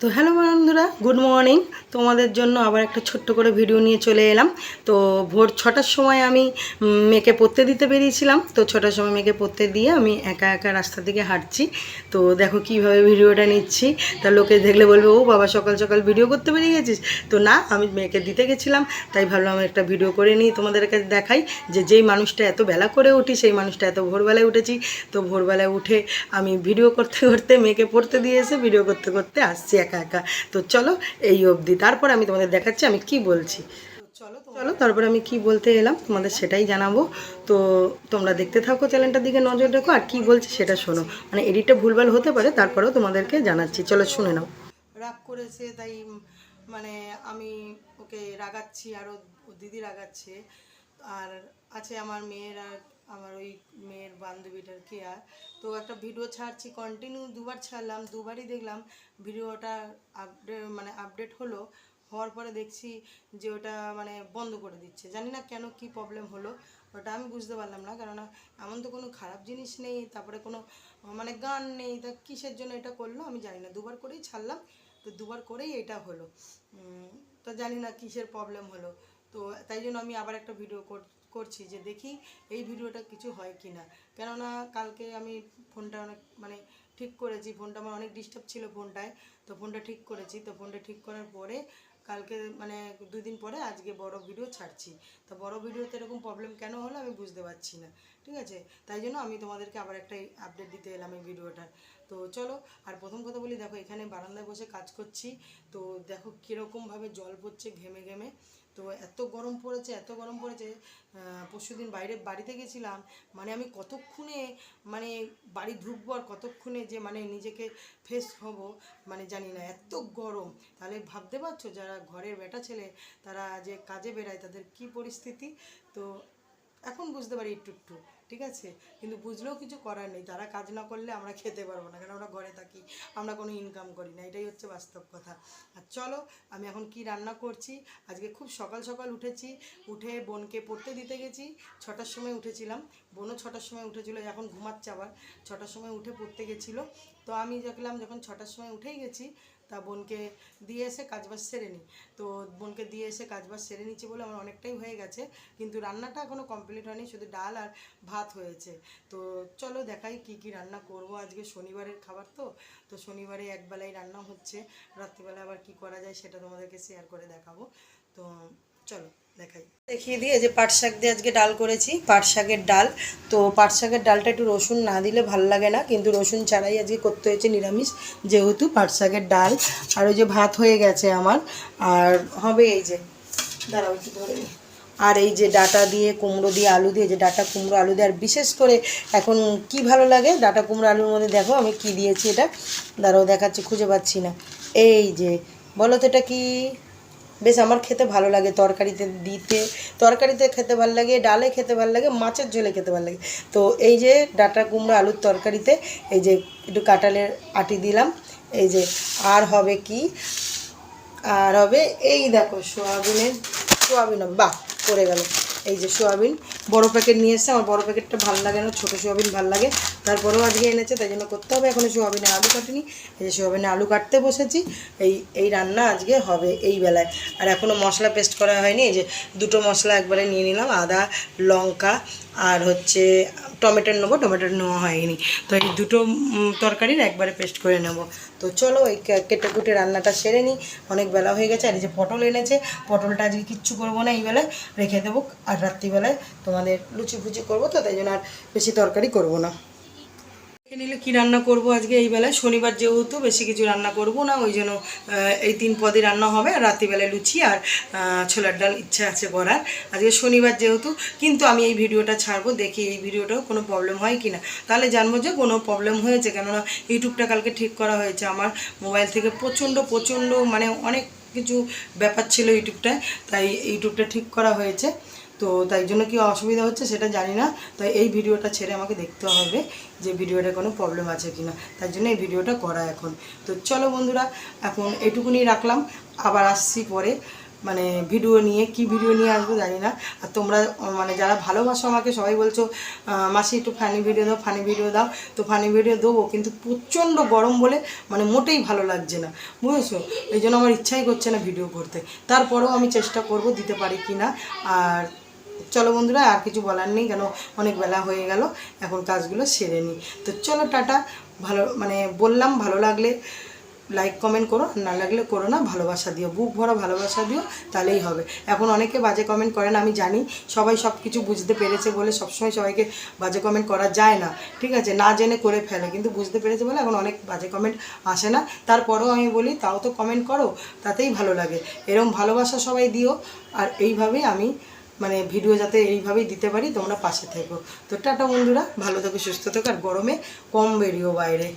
তো হ্যালো বন্ধুরা, good morning. তোমাদের জন্য আবার একটা ছোট্ট করে ভিডিও নিয়ে চলে এলাম। তো ভোর ছটার সময় আমি মেয়েকে পড়তে দিতে বেরিয়েছিলাম। তো ছটার সময় মেয়েকে পড়তে দিয়ে আমি একা একা রাস্তা থেকে হাঁটছি। তো দেখো কীভাবে ভিডিওটা নিচ্ছি। তা লোকে দেখলে বলবে, ও বাবা, সকাল সকাল ভিডিও করতে বেরিয়ে গেছিস? তো না, আমি মেয়েকে দিতে গেছিলাম। তাই ভাবলাম একটা ভিডিও করে নিই, তোমাদের কাছে দেখাই যে যেই মানুষটা এত বেলা করে উঠি, সেই মানুষটা এত ভোরবেলায় উঠেছি। তো ভোরবেলায় উঠে আমি ভিডিও করতে করতে মেয়েকে পড়তে দিয়ে এসে ভিডিও করতে করতে আসছি একা একা। তো চলো এই অবধি। তারপর আমি তোমাদের দেখাচ্ছি, আমি কি বলছি। চলো চলো, তারপরে আমি কি বলতে এলাম, তোমাদের সেটাই জানাব। তো তোমরা দেখতে থাকো চ্যানেলটার দিকে নজর রেখো, আর কি বলছি সেটা শোনো। মানে এডিটটা ভুলভাল হতে পারে, তারপরেও তোমাদেরকে জানাচ্ছি। চলো শুনে নাও। রাগ করেছে, তাই মানে আমি ওকে রাগাচ্ছি আর ও ও দিদি রাগাচ্ছে। আর আছে আমার মেয়ের আর আমার ওই মেয়ের বান্ধবীটার কেয়া তো একটা ভিডিও ছাড়ছি কন্টিনিউ দুবার ছাড়লাম, দুবারই দেখলাম ভিডিওটা আপডেট মানে আপডেট হলো, হওয়ার পরে দেখছি যে ওটা মানে বন্ধ করে দিচ্ছে। জানি না কেন কি প্রবলেম হলো, ওটা আমি বুঝতে পারলাম না, কেননা এমন তো কোনো খারাপ জিনিস নেই, তারপরে কোনো মানে গান নেই, তা কিসের জন্য এটা করল আমি জানি না। দুবার করেই ছাড়লাম, তো দুবার করেই এটা হলো। তো জানি না কিসের প্রবলেম হলো। তো তাই জন্য আমি আবার একটা ভিডিও করছি যে দেখি এই ভিডিওটা কিছু হয় কি না কেননা কালকে আমি ফোনটা অনেক মানে ঠিক করেছি ফোনটা আমার অনেক ডিস্টার্ব ছিল ফোনটায় তো ফোনটা ঠিক করেছি, তো ফোনটা ঠিক করার পরে কালকে মানে দুই দিন পরে আজকে বড় ভিডিও ছাড়ছি। তো বড় ভিডিওতে এরকম প্রবলেম কেন হলো আমি বুঝতে পারছি না, ঠিক আছে? তাই জন্য আমি তোমাদেরকে আবার একটা আপডেট দিতে এলাম এই ভিডিওটার তো চলো, আর প্রথম কথা বলি, দেখো এখানে বারান্দায় বসে কাজ করছি, তো দেখো কীরকমভাবে জল পড়ছে ঘেমে ঘেমে। তো এত গরম পড়েছে, এত গরম পড়েছে পরশু দিন বাইরে বাড়িতে গেছিলাম মানে আমি কতক্ষণে মানে বাড়ি ঢুকবো আর কতক্ষণে যে মানে নিজেকে ফ্রেশ হব মানে জানি না, এত গরম। তাহলে ভাবতে পারছ, যারা ঘরের বেটা ছেলে, তারা যে কাজে বেড়ায় তাদের কি পরিস্থিতি? তো এখন বুঝতে পারি একটু একটু, ঠিক আছে? কিন্তু বুঝলেও কিছু করার নেই। তারা কাজ না করলে আমরা খেতে পারব না কারণ আমরা ঘরে থাকি, আমরা কোনো ইনকাম করি না, এটাই হচ্ছে বাস্তব কথা। আর চলো, আমি এখন কি রান্না করছি? আজকে খুব সকাল সকাল উঠেছি, উঠে বোনকে পড়তে দিতে গেছি, ছটার সময় উঠেছিলাম। বোনও ছটার সময় উঠেছিল এখন ঘুমাচ্ছে আবার, ছটার সময় উঠে পড়তে গেছিল। তো আমি দেখলাম যখন ছটার সময় উঠেই গেছি তা বোনকে দিয়ে এসে কাজবাজ সেরে নিই তো বোনকে দিয়ে এসে কাজবাজ সেরে নিচ্ছি বলে আমার অনেকটাই হয়ে গেছে, কিন্তু রান্নাটা এখনও কমপ্লিট হয়নি, শুধু ডাল আর ভাত হয়েছে। তো চলো দেখাই কি কি রান্না করব, আজকে শনিবারের খাবার তো তো শনিবারে একবেলায় রান্না হচ্ছে, রাত্রিবেলা আবার কি করা যায় সেটা তোমাদেরকে শেয়ার করে দেখাবো। তো চলো। দেখাই। দেখিয়ে দিয়ে যে পাট শাক দিয়ে আজকে ডাল করেছি, পাট শাকের ডাল। তো পাট শাকের ডালটা একটু রসুন না দিলে ভালো লাগে না, কিন্তু রসুন ছাড়াই আজকে করতে হয়েছে নিরামিষ, যেহেতু পাট শাকের ডাল। আর ওই যে ভাত হয়ে গেছে আমার, আর হবে এই যে, দাঁড়াও একটু ধরে আর এই যে ডাটা দিয়ে, কুমড়ো দিয়ে, আলু দিয়ে, যে ডাটা, কুমড়ো, আলু দিয়ে, আর বিশেষ করে এখন কি ভালো লাগে, ডাটা, কুমড়ো, আলুর মধ্যে দেখো আমি কি দিয়েছি এটা। দাঁড়াও দেখাচ্ছি, খুঁজে পাচ্ছি না। এই যে, বলো তো এটা কি? বেশ আমার খেতে ভালো লাগে, তরকারিতে দিতে, তরকারিতে খেতে ভালো লাগে, ডালে খেতে ভালো লাগে, মাছের ঝোলে খেতে ভালো লাগে। তো এই যে ডাটা কুমড়ো আলুর তরকারিতে, এই যে একটু কাঁটালের আটি দিলাম, এই যে আর হবে কি? আর হবে এই দেখো, সোয়াবিনের, সোয়াবিন বাহ, পড়ে গেল। এই যে সোয়াবিন, বড়ো প্যাকেট নিয়ে এসছে, আমার বড়ো প্যাকেটটা ভালো লাগে না, ছোটো সোয়াবিন ভালো লাগে। তারপরেও আজকে এনেছে, তাই জন্য করতে হবে, এখন সোয়াবিনে আলু কাটিনি। এই যে সোয়াবিনে আলু কাটতে বসেছি, এই এই রান্না আজকে হবে এই বেলায়। আর এখনও মশলা পেস্ট করা হয়নি, এই যে দুটো মশলা একবারে নিয়ে নিলাম, আদা, লঙ্কা, আর হচ্ছে টমেটো নেব, টমেটো নেওয়া হয়নি। তো এই দুটো তরকারির একবারে পেস্ট করে নেব। তো চলো এই কেটে কুটে রান্নাটা সেরে নিই অনেক বেলা হয়ে গেছে, আর এই যে পটল এনেছে, পটলটা আজকে কিচ্ছু করব না, এই বেলায় রেখে দেবো। আর রাত্রিবেলায় তোমাদের লুচি ফুচি করব তো, তাই জন্য আর বেশি তরকারি করব না। দেখে নিলে কী রান্না করব আজকে? এই বেলায় শনিবার যেহেতু বেশি কিছু রান্না করব না, ওই জন্য এই তিন পদই রান্না হবে, আর রাত্রিবেলায় লুচি আর ছোলার ডাল ইচ্ছা আছে করার। আজকে শনিবার যেহেতু, কিন্তু আমি এই ভিডিওটা ছাড়বো, দেখি এই ভিডিওটাও কোনো প্রবলেম হয় কি না। তাহলে জানব যে কোনো প্রবলেম হয়েছে, কেননা ইউটিউবটা কালকে ঠিক করা হয়েছে। আমার মোবাইল থেকে প্রচণ্ড প্রচণ্ড মানে অনেক কিছু ব্যাপার ছিল ইউটিউবটায়, তাই ইউটিউবটা ঠিক করা হয়েছে। তো তাই জন্য কি অসুবিধা হচ্ছে সেটা জানি না। তাই এই ভিডিওটা ছেড়ে আমাকে দেখতে হবে যে ভিডিওটা কোনো প্রবলেম আছে কি না তাই জন্য এই ভিডিওটা করা এখন। তো চলো বন্ধুরা, এখন এটুকুনি রাখলাম। আবার আসছি পরে। মানে ভিডিও নিয়ে, কি ভিডিও নিয়ে আসব জানি না। আর তোমরা মানে যারা ভালোবাসো আমাকে, সবাই বলছো মাসি একটু ফানি ভিডিও দাও ফানি ভিডিও দাও। তো ফানি ভিডিও দেবো, কিন্তু প্রচণ্ড গরম বলে মানে মোটেই ভালো লাগছে না। বুঝেছ? এই জন্য আমার ইচ্ছাই করছে না ভিডিও করতে। তারপরেও আমি চেষ্টা করব দিতে পারি কি না আর চলো বন্ধুরা, আর কিছু বলার নেই, কেন অনেক বেলা হয়ে গেল, এখন কাজগুলো সেরে নিই। তো চলো টাটা, ভালো মানে বললাম ভালো লাগলে লাইক কমেন্ট করো না লাগলে করো না, ভালোবাসা দিও, বুক ভরা ভালোবাসা দিও, তাহলেই হবে। এখন অনেকে বাজে কমেন্ট করেন আমি জানি, সবাই সব কিছু বুঝতে পেরেছে বলে সবসময় সবাইকে বাজে কমেন্ট করা যায় না, ঠিক আছে? না জেনে করে ফেলে, কিন্তু বুঝতে পেরেছে বলে এখন অনেক বাজে কমেন্ট আসে না। তারপরেও আমি বলি, তাও তো কমেন্ট করো, তাতেই ভালো লাগে। এরকম ভালোবাসা সবাই দিও, আর এইভাবেই আমি মানে ভিডিও যাতে এইভাবেই দিতে পারি, তোমরা পাশে থেকো তো টাটা বন্ধুরা, ভালো থেকো, সুস্থ থেকো, আর গরমে কম বেরিও বাইরে.